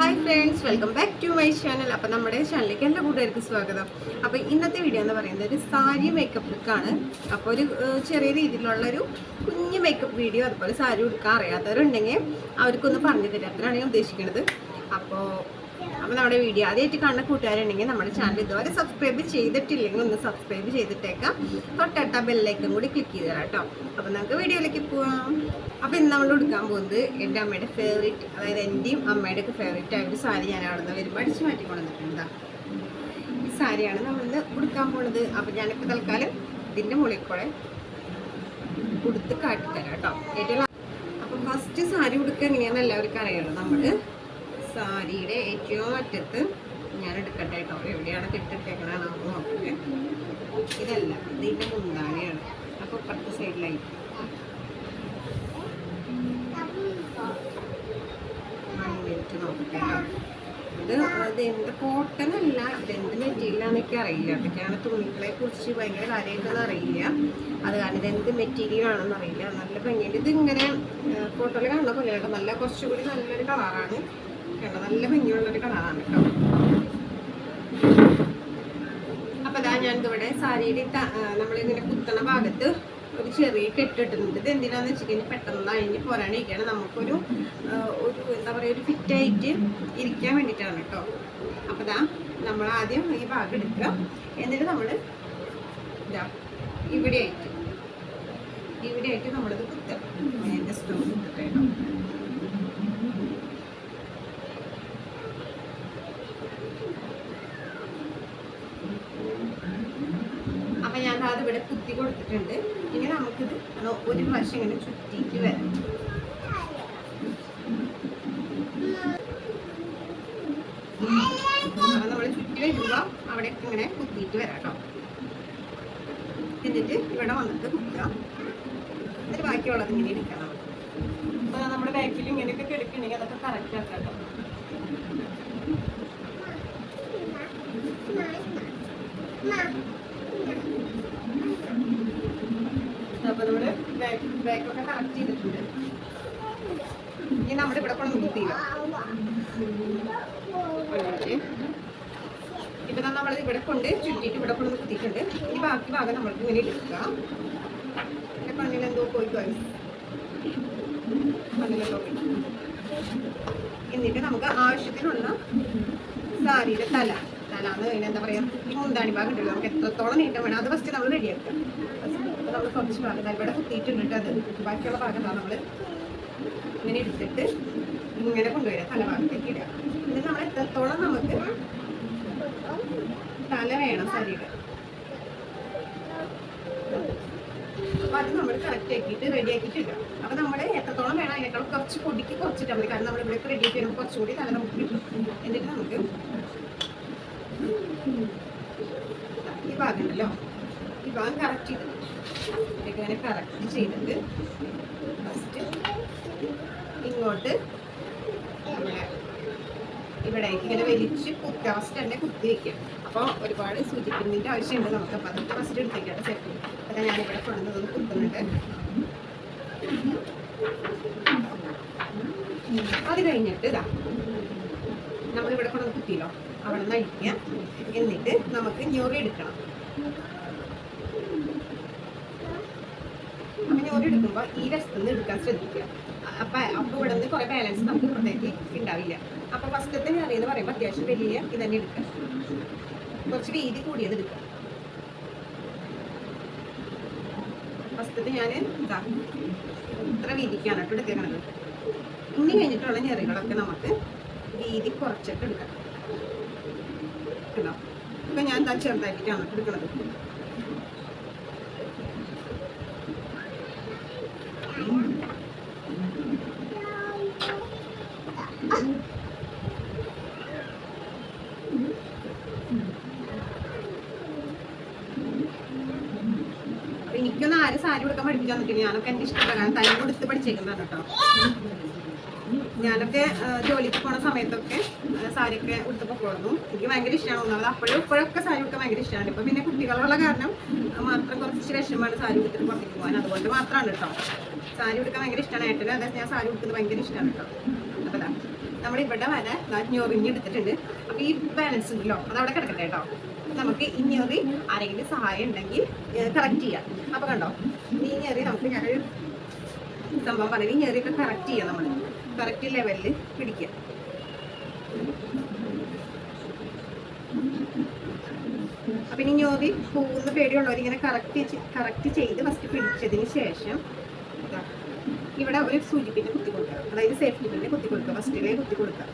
Hi friends welcome back to my channel അപ്പോൾ നമ്മുടെ ചാനലിലേക്ക് എല്ലാ കൂട്ടുകാർക്കും സ്വാഗതം. അപ്പോൾ ഇന്നത്തെ വീഡിയോ എന്ന് പറയുന്നത് ഒരു സാരി മേക്കപ്പ് ലുക്കാണ് അപ്പോൾ ഒരു ചെറിയ രീതിയിലുള്ളൊരു കുഞ്ഞ് മേക്കപ്പ് വീഡിയോ അതുപോലെ സാരി ഉടുക്കാൻ അറിയാത്തവരുണ്ടെങ്കിൽ അവർക്കൊന്ന് പറഞ്ഞു തരാം. അത്രയാണ് ഞാൻ ഉദ്ദേശിക്കുന്നത് അപ്പോൾ അപ്പോൾ നമ്മുടെ വീഡിയോ ആദ്യമായിട്ട് കാണുന്ന കൂട്ടുകാരുണ്ടെങ്കിൽ നമ്മുടെ ചാനൽ ഇതുവരെ സബ്സ്ക്രൈബ് ചെയ്തിട്ടില്ലെങ്കിൽ ഒന്ന് സബ്സ്ക്രൈബ് ചെയ്തിട്ടേക്കാം. തൊട്ടടുത്ത ബെല്ലൈക്കൻ കൂടി ക്ലിക്ക് ചെയ്ത് കേട്ടോ. അപ്പോൾ നമുക്ക് വീഡിയോയിലേക്ക് പോവാം. അപ്പോൾ ഇന്ന് നമ്മൾ എടുക്കാൻ പോകുന്നത് എന്റെ അമ്മയുടെ ഫേവറേറ്റ് അതായത് എന്റെയും അമ്മയുടെ ഒക്കെ ഫേവറേറ്റ് ആയ ഒരു സാരി ഞാൻ അവിടെ നിന്ന് വരുമ്പോൾ അടിച്ച് മാറ്റി കൊണ്ടുവന്നിട്ടുണ്ട് ഈ സാരിയാണ് നമ്മൾ ഇന്ന് ഉടുക്കാൻ പോണത് അപ്പോൾ ഞാനിപ്പോൾ തൽക്കാലം ഇതിന്റെ മുകളിൽ കൂടെ ഉടുത്ത് കാട്ടിത്തരാം കേട്ടോ. ഏറ്റവും അപ്പം ഫസ്റ്റ് സാരി ഉടുക്കുക എങ്ങനെയാണെന്ന് എല്ലാവർക്കും അറിയാമല്ലോ നമ്മൾ സാരിയുടെ ഏറ്റവും അറ്റത്ത് ഞാൻ എടുക്കട്ടെ കേട്ടോ. എവിടെയാണ് കെട്ടിട്ടേക്കണെന്ന് നോക്കട്ടെ. ഇതല്ല ഇതിന്റെ മുന്താണിയാണ് അപ്പോൾ ഇപ്പുറത്തെ സൈഡിലായി. മിനിറ്റ് നോക്കട്ടെ കേട്ടോ. ഇത് എന്ത് കോട്ടൺ അല്ല ഇതെന്ത് ആണെന്നൊക്കെ അറിയില്ല. അതൊക്കെയാണ് തുണികളെ കുറിച്ച് ഭയങ്കര കാര്യമായിട്ടൊന്നും അറിയില്ല. അത് കാരണം ഇതെന്ത് മെറ്റീരിയൽ ആണെന്ന് അറിയില്ല. നല്ല ഭംഗിയുണ്ട്. ഇത് ഇങ്ങനെ ഫോട്ടോയിൽ കാണുന്ന പോലെയാണ് നല്ല കുറച്ചുകൂടി നല്ലൊരു കളറാണ് കേട്ടോ. നല്ല ഭംഗിയുള്ളൊരു കളറാണ് കേട്ടോ. അപ്പൊ അതാ ഞാൻ ഇവിടെ സാരിയുടെ നമ്മളിങ്ങനെ കുത്തണ ഭാഗത്ത് ഒരു ചെറിയ കെട്ടിട്ടുണ്ട് ഇത് എന്തിനാന്ന് വെച്ചിട്ടുണ്ടെങ്കിൽ പെട്ടെന്ന് അഴിഞ്ഞ് പോരാണിരിക്കുകയാണ് നമുക്കൊരു ഒരു എന്താ പറയുക ഒരു ഫിറ്റായിട്ട് ഇരിക്കാൻ വേണ്ടിയിട്ടാണ് കേട്ടോ. അപ്പോൾ ഇതാ നമ്മൾ ആദ്യം ഈ ഭാഗം എടുക്കുക. എന്നിട്ട് നമ്മൾ ഇതാ ഇവിടെ ആയിട്ട് ഇവിടെ ആയിട്ട് നമ്മളിത് കുത്തുക. ഞാൻ ജസ്റ്റ് കുത്തട്ടെ കേട്ടോ അപ്പൊ ഞാൻ അത് ഇവിടെ കുത്തി കൊടുത്തിട്ടുണ്ട്. ഇനി നമുക്കിത് ഒരു പ്രാവശ്യം ഇങ്ങനെ ചുറ്റിയിട്ട് വരാം. നമ്മൾ ചുറ്റി വരുമ്പോൾ അവിടെ ഇങ്ങനെ കുത്തിയിട്ട് വരാം കേട്ടോ. എന്നിട്ട് ഇവിടെ വന്നിട്ട് കുത്താം എന്നിട്ട് ബാക്കിയുള്ളത് ഇങ്ങനെ ഇരിക്കണം അപ്പോൾ നമ്മുടെ ബാക്കിൽ ഇങ്ങനെയൊക്കെ കിടക്കണമെങ്കിൽ അതൊക്കെ കറക്റ്റ് ആക്കാം കേട്ടോ. അപ്പൊ ബാക്കൊക്കെ കറക്റ്റ് ചെയ്തിട്ടുണ്ട് ഇനി നമ്മുടെ ഇവിടെ കൊണ്ടു കുത്തിയില്ല. ഇപ്പൊ നമ്മൾ ഇവിടെ കൊണ്ട് ചുറ്റിയിട്ട് ഇവിടെ കൊണ്ട് കുത്തിയിട്ടുണ്ട്. ഈ ബാക്കി ഭാഗം നമ്മൾക്ക് ഇങ്ങനെ എടുക്കുക. എന്റെ കണ്ണിൽ എന്തോ പോയി പോയി കണ്ണിലെന്തോ എന്നിട്ട് നമുക്ക് ആവശ്യത്തിനുള്ള സാരിയുടെ തല. തല എന്ന് കഴിഞ്ഞാൽ എന്താ പറയാ? ഈ മുന്താണി ഭാഗം ഉണ്ടല്ലോ. നമുക്ക് എത്രത്തോളം നീട്ടം വേണം. അത് ഫസ്റ്റ് നമ്മൾ റെഡിയാക്കാം അപ്പോൾ നമ്മൾ കുറച്ച് ഭാഗം ഇവിടെ കുത്തിയിട്ടുണ്ട് അത്. ബാക്കിയുള്ള ഭാഗം നമ്മൾ ഇങ്ങനെ എടുത്തിട്ട് ഇങ്ങനെ കൊണ്ടുവരിക തലഭാഗത്തേക്ക് ഇടുക എന്നിട്ട് നമ്മൾ എത്രത്തോളം നമുക്ക് തല വേണം സാരിയുടെ അപ്പം അത് നമ്മൾ കറക്റ്റ് ആക്കിയിട്ട് റെഡി ആക്കിയിട്ട് ഇടുക. അപ്പൊ നമ്മൾ എത്രത്തോളം വേണം അതിനേക്കാൾ കുറച്ച് പൊടിക്ക് കുറച്ചിട്ടാൽ മതി. കാരണം നമ്മൾ ഇവിടെ റെഡി ആക്കി വരുമ്പോൾ കുറച്ചുകൂടി തല നമുക്ക് കിട്ടും. എന്നിട്ട് നമുക്ക് ഈ ഭാഗം ഈ ഭാഗം കറക്റ്റ് ചെയ്ത് ഇതൊക്കെ ഇങ്ങനെ കറക്റ്റ് ചെയ്തിട്ട് ഫസ്റ്റ് ഇങ്ങോട്ട് ഇവിടേക്ക് ഇങ്ങനെ വലിച്ച് കുത്തി ഫസ്റ്റ് തന്നെ കുത്തി വെക്കുക അപ്പോൾ ഒരുപാട് സൂചിപ്പിക്കുന്നതിന്റെ ആവശ്യമുണ്ട് നമുക്ക് അപ്പോൾ അതൊക്കെ ഫസ്റ്റ് എടുത്തേക്കാണ് സെറ്റ് അപ്പം ഞാനിവിടെ കൊണ്ടുവന്നത് കുത്തുന്നുണ്ട്. അത് കഴിഞ്ഞിട്ട് ഇതാ നമ്മളിവിടെ കൊണ്ടുവന്ന് കുത്തിയല്ലോ. അവിടെ നിന്ന് അഴിക്കുക. എന്നിട്ട് നമുക്ക് ഞൊറി എടുക്കണം അപ്പം ഞൊറി എടുക്കുമ്പോൾ ഈ വശത്തുനിന്ന് എടുക്കാൻ ശ്രദ്ധിക്കുക. അപ്പം അപ്പോൾ ഇവിടെ നിന്ന് കുറേ ബാലൻസ് നമുക്ക് ഇപ്പുറത്തേക്ക് ഉണ്ടാവില്ല അപ്പോൾ ഫസ്റ്റത്തെ ഞൊറി എന്ന് പറയുമ്പോൾ അത്യാവശ്യം വലിയ ഇത് തന്നെ എടുക്കുക. കുറച്ച് വീതി കൂടിയത് എടുക്കുക. ഫസ്റ്റത്തെ ഞാൻ ഇതാ ഇത്ര വീതിക്കാണ് കേട്ടോ എടുത്തേക്കണത്. ഇനി കഴിഞ്ഞിട്ടുള്ള ഞെറികളൊക്കെ നമുക്ക് വീതി കുറച്ചിട്ട് എടുക്കാം. ഇപ്പൊ ഞാൻ എന്താ ചെറുതാക്കിയിട്ടാണ് എടുക്കുന്നത് പഠിപ്പിക്കാൻ നിൽക്കില്ല ഞാനൊക്കെ എന്റെ ഇഷ്ടപ്രകാരം തല കൊടുത്ത് പഠിച്ചേക്കുന്നതാണ് കേട്ടോ. ഞാനൊക്കെ ജോലിക്ക് പോണ സമയത്തൊക്കെ സാരി സാരിയൊക്കെ ഉടുത്തപ്പോൾ പോകുന്നു എനിക്ക് ഭയങ്കര ഇഷ്ടമാണ് ഒന്നാമത് അപ്പോഴും ഇപ്പോഴൊക്കെ സാരി ഉടുക്കാൻ ഭയങ്കര ഇഷ്ടമാണ് ഇപ്പൊ പിന്നെ കുട്ടികളുള്ള കാരണം മാത്രം കുറച്ച് വിഷമമാണ് സാരി ഉടുത്തിട്ട് പുറത്തേക്ക് പോകാൻ. അതുകൊണ്ട് മാത്രമാണ് കേട്ടോ. സാരി ഉടുക്കാൻ ഭയങ്കര ഇഷ്ടമാണ് ഏട്ടനും അതായത് ഞാൻ സാരി ഉടുക്കുന്നത് ഭയങ്കര ഇഷ്ടമാണ് കേട്ടോ. അപ്പോൾ നമ്മുടെ ഇവിടെ വരെ ഞൊറിഞ്ഞെടുത്തിട്ടുണ്ട് അപ്പോൾ ഈ ബാലൻസ് ഉണ്ടല്ലോ അത് അവിടെ കിടക്കട്ടെ കേട്ടോ. നമുക്ക് ഇനി ഒരു ആരെങ്കിലും സഹായം ഉണ്ടെങ്കിൽ കറക്റ്റ് ചെയ്യാം. അപ്പോൾ കണ്ടോ? ഈ ഞെറി നമുക്ക് ഞാനൊരു സംഭവം പറയാം ഈ ഞെറിയൊക്കെ കറക്റ്റ് ചെയ്യാം നമ്മൾ കറക്റ്റ് ലെവലിൽ പിടിക്കുക. അപ്പം ഇനി ഞോറി പോകുന്ന പേടിയുള്ളവർ ഇങ്ങനെ കറക്റ്റ് കറക്റ്റ് ചെയ്ത് ഫസ്റ്റ് പിടിച്ചതിന് ശേഷം ഇവിടെ ഒരു സൂചിപ്പിന്റെ കുത്തി കൊടുക്കുക. അതായത് സേഫ്റ്റി പിന്നെ കുത്തി കൊടുക്കുക. ഫസ്റ്റിലേ കുത്തി കൊടുക്കുക.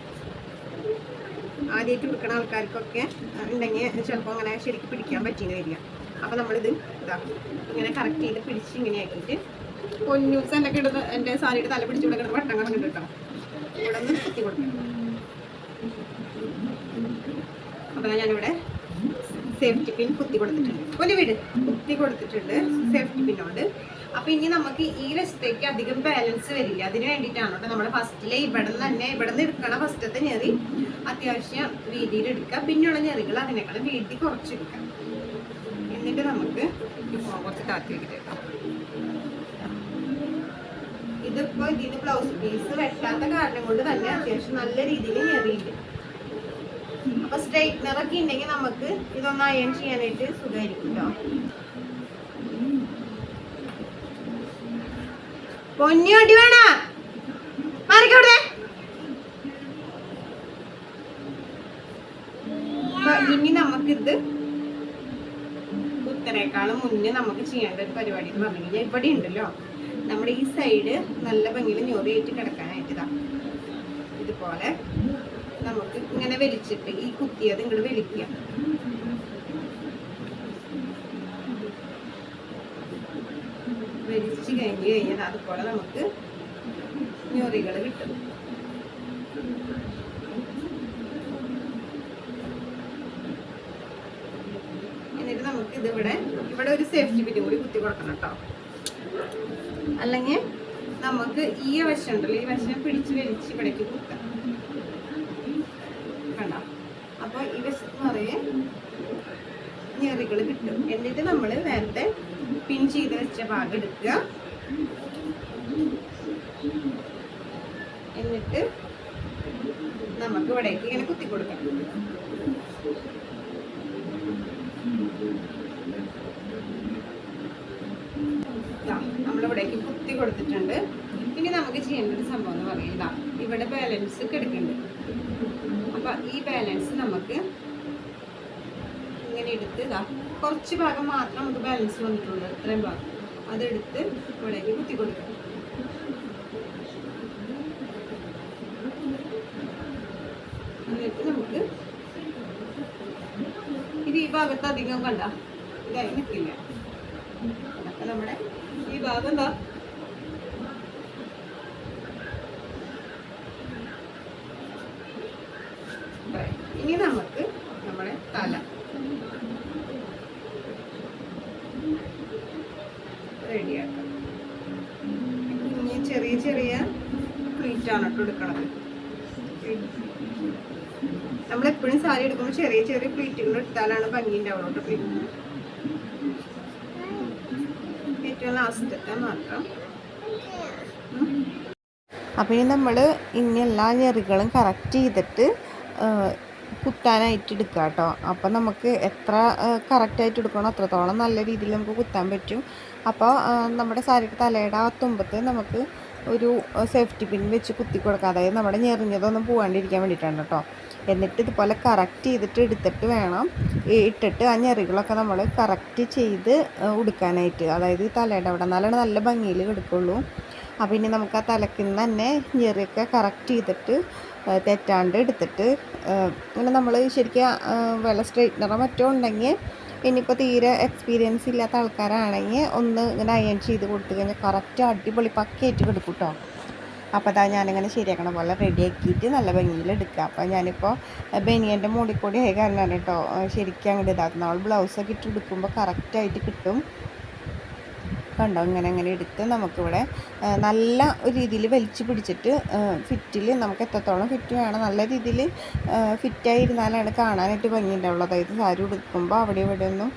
ആദ്യമായിട്ട് കൊടുക്കുന്ന ആൾക്കാർക്കൊക്കെ ഉണ്ടെങ്കിൽ ചിലപ്പോൾ അങ്ങനെ ശരിക്കും പിടിക്കാൻ പറ്റിയെന്ന് വരില്ല അപ്പോൾ നമ്മളിത് ഇതാക്കും ഇങ്ങനെ കറക്റ്റ് ചെയ്ത് പിടിച്ച് ഇങ്ങനെ ആക്കിയിട്ട് പൊന്നൂസ് എന്റെ കിടന്ന് എന്റെ സാരിയുടെ തല പിടിച്ച് ഇവിടെ കിടന്ന് വട്ടം കണ്ടു കേട്ടോ ഇവിടെ നിന്ന് കുത്തി കൊടുക്കും. അപ്പോൾ ഞാനിവിടെ സേഫ്റ്റി പിൻ കുത്തി കൊടുത്തിട്ടുണ്ട്. ഒരു വീട് കുത്തി കൊടുത്തിട്ടുണ്ട് സേഫ്റ്റി പിന്നോട് അപ്പൊ ഇനി നമുക്ക് ഈ വശത്തേക്ക് അധികം ബാലൻസ് വരില്ല. അതിന് വേണ്ടിയിട്ടാണ് കേട്ടോ നമ്മൾ ഫസ്റ്റിലെ ഇവിടെ നിന്ന് തന്നെ ഇവിടെ നിന്ന് എടുക്കണ ഫസ്റ്റത്തെ ഞെറി അത്യാവശ്യം വീതിയിൽ എടുക്കുക. പിന്നെയുള്ള ഞെറികൾ അതിനേക്കാളും വീതി കുറച്ചെടുക്കാം എന്നിട്ട് നമുക്ക് കുറച്ച് താത്തി വെക്കിട്ട് ഇതിപ്പോ ഇതിന് ബ്ലൗസ് പീസ് വെട്ടാത്ത കാരണം കൊണ്ട് തന്നെ അത്യാവശ്യം നല്ല രീതിയിൽ ഞെറിയില്ല സ്ട്രൈറ്റ്നർ ഒക്കെ ഉണ്ടെങ്കിൽ നമുക്ക് ഇതൊന്ന് അയൺ ചെയ്യാനായിട്ട് സുഖമായിരിക്കും കേട്ടോ പൊന്നിയോട്ടി വേണ? മാറിക്കവിടെ ഇനി നമുക്കിത് മുന്നേ നമുക്ക് ചെയ്യേണ്ട ഒരു പരിപാടി എന്ന് പറഞ്ഞു കഴിഞ്ഞാൽ ഇവിടെ ഉണ്ടല്ലോ. നമ്മുടെ ഈ സൈഡ് നല്ല ഭംഗിയിൽ ഞൊറിയേറ്റ് കിടക്കാനായിട്ട് ഇതാ ഇതുപോലെ നമുക്ക് ഇങ്ങനെ വലിച്ചിട്ട് ഈ കുത്തിയത് ഇങ്ങോട്ട് വലിക്കുക വലിച്ചു കഴിഞ്ഞ് കഴിഞ്ഞാൽ അതുപോലെ നമുക്ക് ഞൊറികൾ കിട്ടും. എന്നിട്ട് നമുക്ക് ഇതിവിടെ ഇവിടെ ഒരു സേഫ്റ്റി പിന്നും കൂടി കുത്തി കൊടുക്കണം കേട്ടോ. അല്ലെങ്കിൽ നമുക്ക് ഈ വശം ഉണ്ടല്ലോ ഈ വശം പിടിച്ച് വലിച്ച് ഇവിടേക്ക് കുത്താം. കണ്ടോ? അപ്പോൾ ഈ വശത്ത് നിറയെ ഞെറികൾ കിട്ടും. എന്നിട്ട് നമ്മൾ നേരത്തെ പിൻ ചെയ്ത് വെച്ച ഭാഗം എടുക്കുക. എന്നിട്ട് നമുക്ക് ഇവിടേക്ക് ഇങ്ങനെ കുത്തി കൊടുക്കാം. നമ്മളിവിടേക്ക് കുത്തി കൊടുത്തിട്ടുണ്ട്. ഇനി നമുക്ക് ചെയ്യേണ്ട ഒരു സംഭവം എന്ന് പറയുന്നത് ഇവിടെ ബാലൻസ് കിടക്കുന്നുണ്ട് അപ്പൊ ഈ ബാലൻസ് നമുക്ക് ഇങ്ങനെ എടുത്ത് ഇതാ കുറച്ച് ഭാഗം മാത്രം നമുക്ക് ബാലൻസ് വന്നിട്ടുണ്ട് ഇത്രയും ഭാഗം. അതെടുത്ത് ഇവിടേക്ക് കുത്തി കൊടുക്കാം എന്നിട്ട് നമുക്ക് ഇത് ഈ ഭാഗത്ത് അധികം കണ്ട ഇതായി നിൽക്കില്ല. അതൊക്കെ നമ്മുടെ ഭാഗം ഇനി നമുക്ക് നമ്മുടെ തല. റെഡിയാക്കാം. കുഞ്ഞ് ചെറിയ ചെറിയ പ്ലീറ്റാണ് കേട്ടോ എടുക്കണത്. നമ്മളെപ്പോഴും സാരി എടുക്കുമ്പോൾ ചെറിയ ചെറിയ പ്ലീറ്റുകൾ എടുത്താലാണ് ഭംഗിന്റെ അവളോട്ട് പ്ലീറ്റ് ഏറ്റവും ലാസ്റ്റത്തെ മാത്രം. അപ്പോൾ ഇനി നമ്മൾ ഇനി എല്ലാ ഞെറികളും കറക്റ്റ് ചെയ്തിട്ട് കുത്താനായിട്ട് എടുക്കുക കേട്ടോ അപ്പോൾ നമുക്ക് എത്ര കറക്റ്റായിട്ട് എടുക്കണോ അത്രത്തോളം നല്ല രീതിയിൽ നമുക്ക് കുത്താൻ പറ്റും. അപ്പോൾ നമ്മുടെ സാരിയുടെ തലയുടെ ആ തുമ്പത്ത് നമുക്ക് ഒരു സേഫ്റ്റി പിൻ വെച്ച് കുത്തി കൊടുക്കുക. അതായത് നമ്മുടെ ഞെറിഞ്ഞതൊന്നും പോകാണ്ടിരിക്കാൻ വേണ്ടിയിട്ടാണ് കേട്ടോ. എന്നിട്ട് ഇതുപോലെ കറക്റ്റ് ചെയ്തിട്ട് എടുത്തിട്ട് വേണം. ഇട്ടിട്ട് ആ ഞെറികളൊക്കെ നമ്മൾ കറക്റ്റ് ചെയ്ത് ഉടുക്കാനായിട്ട്. അതായത് തലയുടെ അവിടെ നല്ലോണം നല്ല ഭംഗിയിൽ എടുക്കുള്ളൂ അപ്പോൾ ഇനി നമുക്ക് ആ തലക്കിന്ന് തന്നെ ഞെറിയൊക്കെ കറക്റ്റ് ചെയ്തിട്ട് തെറ്റാണ്ട് എടുത്തിട്ട് ഇങ്ങനെ നമ്മൾ ശരിക്കും വില സ്ട്രെയിറ്റ്നറോ മറ്റോ ഉണ്ടെങ്കിൽ ഇനിയിപ്പോൾ തീരെ എക്സ്പീരിയൻസ് ഇല്ലാത്ത ആൾക്കാരാണെങ്കിൽ ഒന്ന് ഇങ്ങനെ അയൺ ചെയ്ത് കൊടുത്തു കഴിഞ്ഞാൽ കറക്റ്റ് അടിപൊളി പക്കയായിട്ട് കൊടുക്കും കേട്ടോ അപ്പോൾ അതാ ഞാനിങ്ങനെ ശരിയാക്കണ പോലെ റെഡിയാക്കിയിട്ട് നല്ല ഭംഗിയിൽ എടുക്കുക. അപ്പോൾ ഞാനിപ്പോൾ ബനിയന്റെ മൂടിക്കൂടി കൂടി ആയി കാരണമാണ് കേട്ടോ ശരിക്കും അങ്ങോട്ട് ഇതാക്കുന്നത് അവൾ ബ്ലൗസൊക്കെ ഇട്ട് എടുക്കുമ്പോൾ കറക്റ്റായിട്ട് കിട്ടും. കണ്ടോ? ഇങ്ങനെ അങ്ങനെ എടുത്ത് നമുക്കിവിടെ നല്ല ഒരു രീതിയിൽ വലിച്ചു പിടിച്ചിട്ട് ഫിറ്റിൽ നമുക്ക് എത്രത്തോളം ഫിറ്റ് വേണം നല്ല രീതിയിൽ ഫിറ്റായി ഇരുന്നാലാണ് കാണാനായിട്ട് ഭംഗിയുണ്ടാവുള്ളൂ. അതായത് സാരി ഉടുക്കുമ്പോൾ അവിടെ ഇവിടെ ഒന്നും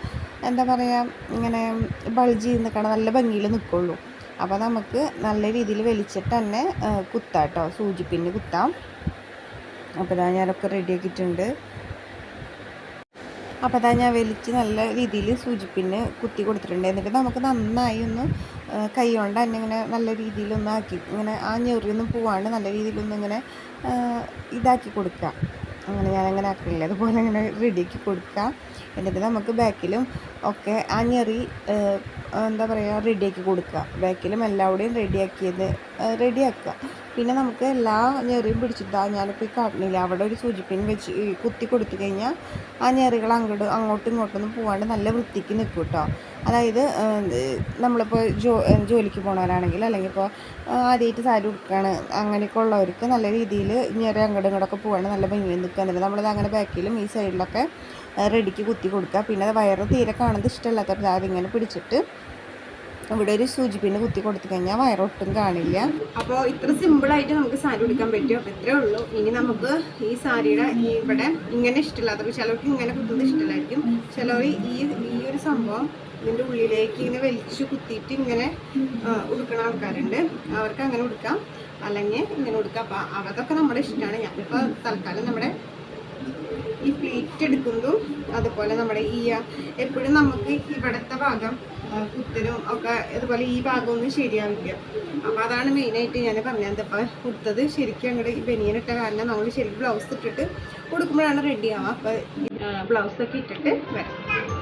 എന്താ പറയുക ഇങ്ങനെ ബൾജ് ചെയ്ത് നിൽക്കണം നല്ല ഭംഗിയിൽ നിൽക്കുള്ളൂ. അപ്പോൾ നമുക്ക് നല്ല രീതിയിൽ വലിച്ചിട്ട് തന്നെ കുത്താം കേട്ടോ സൂചിപ്പിന് കുത്താം. അപ്പോൾ ഇതാ ഞാനൊക്കെ റെഡിയാക്കിയിട്ടുണ്ട് അപ്പോൾ അതാ ഞാൻ വലിച്ച് നല്ല രീതിയിൽ സൂചിപ്പിന് കുത്തി കൊടുത്തിട്ടുണ്ട്. എന്നിട്ട് നമുക്ക് നന്നായി ഒന്ന് കൈ കൊണ്ട് തന്നെ ഇങ്ങനെ നല്ല രീതിയിലൊന്ന് ആക്കി ഇങ്ങനെ ആ ഞെറിയൊന്നും പോവാണ്ട് നല്ല രീതിയിലൊന്ന് ഇങ്ങനെ ഇതാക്കി കൊടുക്കുക അങ്ങനെ ഞാനങ്ങനെ ആക്കില്ല അതുപോലെ ഇങ്ങനെ റെഡിയാക്കി കൊടുക്കുക എന്നിട്ട് നമുക്ക് ബാക്കിലും ഒക്കെ ആ ഞെറി എന്താ പറയുക റെഡിയാക്കി കൊടുക്കുക ബാക്കിലും എല്ലാവിടെയും റെഡിയാക്കിയത് റെഡിയാക്കുക. പിന്നെ നമുക്ക് എല്ലാ ഞെറിയും പിടിച്ചിട്ട് ഞാനിപ്പോൾ ഈ കാട്ടിനില്ല അവിടെ ഒരു സൂചിപ്പിൻ വെച്ച് കുത്തി കൊടുത്തു കഴിഞ്ഞാൽ ആ ഞെറികൾ അങ്ങോട്ട് അങ്ങോട്ടും ഇങ്ങോട്ടൊന്നും പോകാണ്ട് നല്ല വൃത്തിക്ക് നിൽക്കും കേട്ടോ അതായത് നമ്മളിപ്പോൾ ജോ ജോലിക്ക് പോണവരാണെങ്കിൽ അല്ലെങ്കിൽ ഇപ്പോൾ ആദ്യമായിട്ട് സാരി ഉടുക്കുകയാണ് അങ്ങനെയൊക്കെ ഉള്ളവർക്ക് നല്ല രീതിയിൽ ഞെറി അങ്ങോട്ടും ഇങ്ങോട്ടൊക്കെ പോകാണ്ട് നല്ല ഭംഗി നിൽക്കുന്നുണ്ട് നമ്മളത് അങ്ങനെ ബാക്കിലും ഈ സൈഡിലൊക്കെ റെഡിക്ക് കുത്തി കൊടുക്കുക. പിന്നെ അത് വയറ് തീരെ കാണുന്നത് ഇഷ്ടമല്ലാത്തവർ അതിങ്ങനെ പിടിച്ചിട്ട് ഇവിടെ ഒരു സൂചിപ്പിന് കുത്തി കൊടുത്തു കഴിഞ്ഞാൽ വയറൊട്ടും കാണില്ല. അപ്പോൾ ഇത്ര സിമ്പിൾ ആയിട്ട് നമുക്ക് സാരി ഉടുക്കാൻ പറ്റും. ഇത്രേ ഉള്ളൂ. ഇനി നമുക്ക് ഈ സാരിയുടെ ഇവിടെ ഇങ്ങനെ ഇഷ്ടമില്ലാത്ത ചിലർക്ക് ഇങ്ങനെ കുത്തുന്നത് ഇഷ്ടമില്ലായിരിക്കും. ചിലവർ ഈ ഈ ഒരു സംഭവം ഇതിന്റെ ഉള്ളിലേക്ക് ഇങ്ങനെ വലിച്ചു കുത്തിയിട്ട് ഇങ്ങനെ ഉടുക്കണ ആൾക്കാരുണ്ട്. അവർക്ക് അങ്ങനെ ഉടുക്കാം. അല്ലെങ്കിൽ ഇങ്ങനെ ഉടുക്കാം. അപ്പോൾ അതൊക്കെ നമ്മുടെ ഇഷ്ടമാണ്. ഞാനിപ്പോൾ തൽക്കാലം നമ്മുടെ ഈ പ്ലീറ്റ് എടുക്കുന്നതും അതുപോലെ നമ്മുടെ ഈ എപ്പോഴും നമുക്ക് ഇവിടുത്തെ ഭാഗം ആ, കുത്തലും ഒക്കെ ഇതുപോലെ ഈ ഭാഗമൊന്നും ശരിയാവില്ല. അപ്പോൾ അതാണ് മെയിനായിട്ട് ഞാൻ പറഞ്ഞത്. അപ്പോൾ കുത്തത് ശരിക്കും അങ്ങോട്ട് ഈ ബനിയനിട്ട കാരണം നമ്മൾ ശരിക്കും ബ്ലൗസ് ഇട്ടിട്ട് കൊടുക്കുമ്പോഴാണ് റെഡി ആവുക. അപ്പോൾ ബ്ലൗസൊക്കെ ഇട്ടിട്ട് വരാം.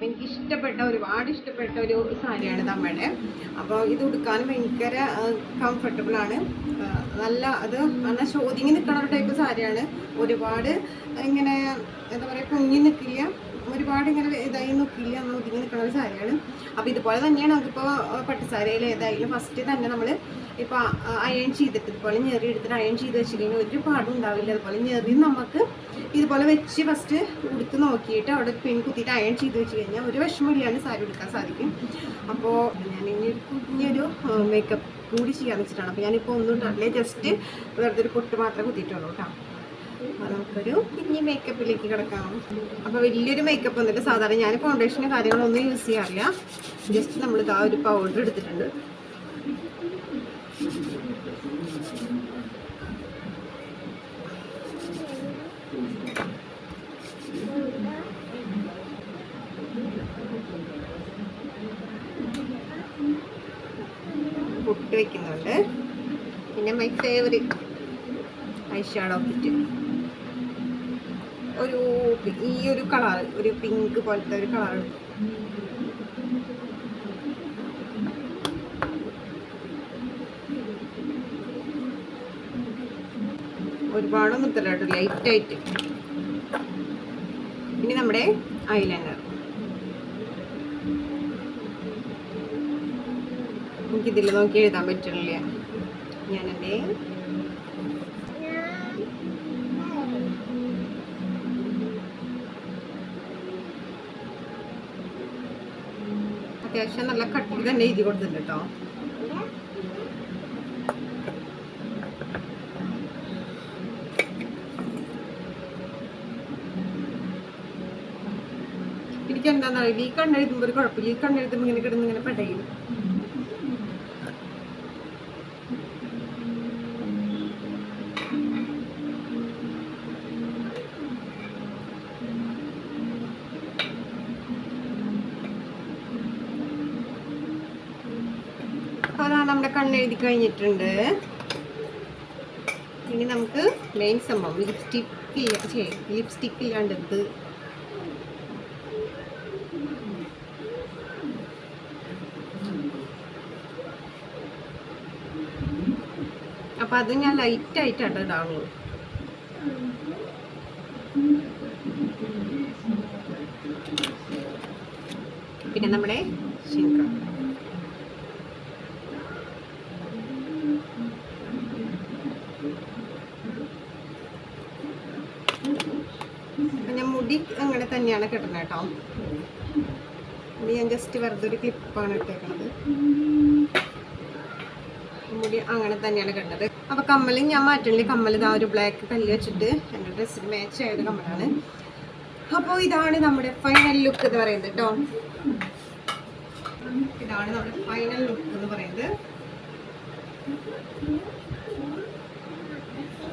അപ്പോൾ എനിക്ക് ഇഷ്ടപ്പെട്ട ഒരുപാട് ഇഷ്ടപ്പെട്ട ഒരു സാരിയാണ് തമ്മയുടെ അപ്പോൾ ഇത് ഉടുക്കാൻ ഭയങ്കര കംഫർട്ടബിളാണ് നല്ല അത് നല്ല ശോതിങ്ങി നിൽക്കണ ഒരു ടൈപ്പ് സാരിയാണ്. ഒരുപാട് ഇങ്ങനെ എന്താ പറയുക കുഞ്ഞി നിൽക്കില്ല ഒരുപാട് ഇങ്ങനെ ഇതായി നിൽക്കില്ല നമ്മൾ ഒതുങ്ങി നിൽക്കുന്ന ഒരു സാരിയാണ്. അപ്പോൾ ഇതുപോലെ തന്നെയാണ് നമുക്കിപ്പോൾ പട്ടുസാരിയിൽ ഏതായാലും ഫസ്റ്റ് തന്നെ നമ്മൾ ഇപ്പോൾ അയൺ ചെയ്തിട്ട് ഇതുപോലെ ഞെറി എടുത്തിട്ട് അയൺ ചെയ്ത് വെച്ചിട്ടുണ്ടെങ്കിൽ ഒരു പാടും ഉണ്ടാവില്ല അതുപോലെ ഞെറി നമുക്ക് ഇതുപോലെ വെച്ച് ഫസ്റ്റ് ഉടുത്ത് നോക്കിയിട്ട് അവിടെ പിൻ കുത്തിയിട്ട് അയൺ ചെയ്ത് വെച്ച് കഴിഞ്ഞാൽ ഒരു വിഷമമില്ലാണ്ട് സാരി ഉടുക്കാൻ സാധിക്കും. അപ്പോൾ ഞാൻ ഇനിയൊരു കുഞ്ഞൊരു മേക്കപ്പ് കൂടി ചെയ്യാൻ വെച്ചിട്ടാണ്. അപ്പോൾ ഞാനിപ്പോൾ ഒന്നും ഇട്ടില്ല ജസ്റ്റ് വെറുതെ ഒരു പൊട്ട് മാത്രമേ കുത്തിയിട്ടുള്ളൂ കേട്ടോ. നമുക്കൊരു കുഞ്ഞ് മേക്കപ്പിലേക്ക് കിടക്കാം. അപ്പോൾ വലിയൊരു മേക്കപ്പ് വന്നിട്ട് സാധാരണ ഞാൻ ഫൗണ്ടേഷനും കാര്യങ്ങളൊന്നും യൂസ് ചെയ്യാറില്ല. ജസ്റ്റ് നമ്മൾ ഇതാ ഒരു പൗഡർ എടുത്തിട്ടുണ്ട്. പൊട്ട് വെക്കുന്നുണ്ട്. പിന്നെ my favourite eye shadow kit ഒരു ഈ ഒരു കളർ ഒരു പിങ്ക് പോലത്തെ ഒരു കളർ ഒരുപാടൊന്നും മുത്തലായിട്ട് ലൈറ്റായിട്ട് ഇനി നമ്മുടെ ഐലൈനർ എനിക്കിതിൽ നോക്കി എഴുതാൻ പറ്റില്ല ഞാനെന്റെ അത്യാവശ്യം നല്ല കട്ടി തന്നെ എഴുതി കൊടുത്തിട്ടുണ്ട് കേട്ടോ എനിക്ക് എന്താണെന്നറിയില്ല ഈ കണ്ണെഴുതുമ്പോൾ ഒരു കുഴപ്പമില്ല. ഈ കണ്ണെഴുതുമ്പോൾ ഇങ്ങനെ കിടന്ന് ഇങ്ങനെ പെടയും അപ്പോൾ അതാ നമ്മുടെ കണ്ണെഴുതി കഴിഞ്ഞിട്ടുണ്ട്. ഇനി നമുക്ക് മെയിൻ സംഭവം ലിപ്സ്റ്റിക്ക് ലിപ്സ്റ്റിക്ക് ഇല്ലാണ്ട് ഇത്. അപ്പം അത് ഞാൻ ലൈറ്റ് ആയിട്ടാണ് ഇടാവുള്ളൂ പിന്നെ നമ്മുടെ ശിങ്ക തന്നെയാണ് കിട്ടുന്നത് കേട്ടോ. മുടി ഞാൻ ജസ്റ്റ് വെറുതെ ഒരു ക്ലിപ്പാണ് ഇട്ടേക്കുന്നത് മുടി അങ്ങനെ തന്നെയാണ് കണ്ടത് അപ്പോൾ കമ്മലും ഞാൻ മാറ്റണില്ല. കമ്മൽ ഇതാ ഒരു ബ്ലാക്ക് കല്ല് വെച്ചിട്ട് എന്റെ ഡ്രസ്സിന് മാച്ച് ആയത് കമ്മലാണ്. അപ്പോൾ ഇതാണ് നമ്മുടെ ഫൈനൽ ലുക്ക് എന്ന് പറയുന്നത് കേട്ടോ. ഇതാണ് നമ്മുടെ ഫൈനൽ ലുക്ക് എന്ന് പറയുന്നത്.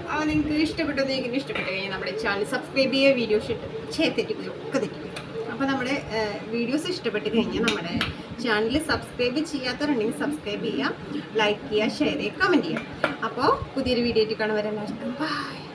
അപ്പോൾ നിങ്ങൾക്ക് ഇഷ്ടപ്പെട്ടു നിങ്ങൾക്ക് ഇഷ്ടപ്പെട്ടു കഴിഞ്ഞാൽ നമ്മുടെ ചാനൽ സബ്സ്ക്രൈബ് ചെയ്യുക വീഡിയോസ് വീഡിയോ തെറ്റിക്കുകയും ഒക്കെ തെറ്റിക്കുകയും അപ്പോൾ നമ്മുടെ വീഡിയോസ് ഇഷ്ടപ്പെട്ട് കഴിഞ്ഞാൽ നമ്മുടെ ചാനൽ സബ്സ്ക്രൈബ് ചെയ്യാത്തവരുണ്ടെങ്കിൽ സബ്സ്ക്രൈബ് ചെയ്യുക ലൈക്ക് ചെയ്യുക ഷെയർ ചെയ്യുക കമന്റ് ചെയ്യുക. അപ്പോൾ പുതിയൊരു വീഡിയോ ആയിട്ട് കാണുവരെ എല്ലാവർക്കും ബൈ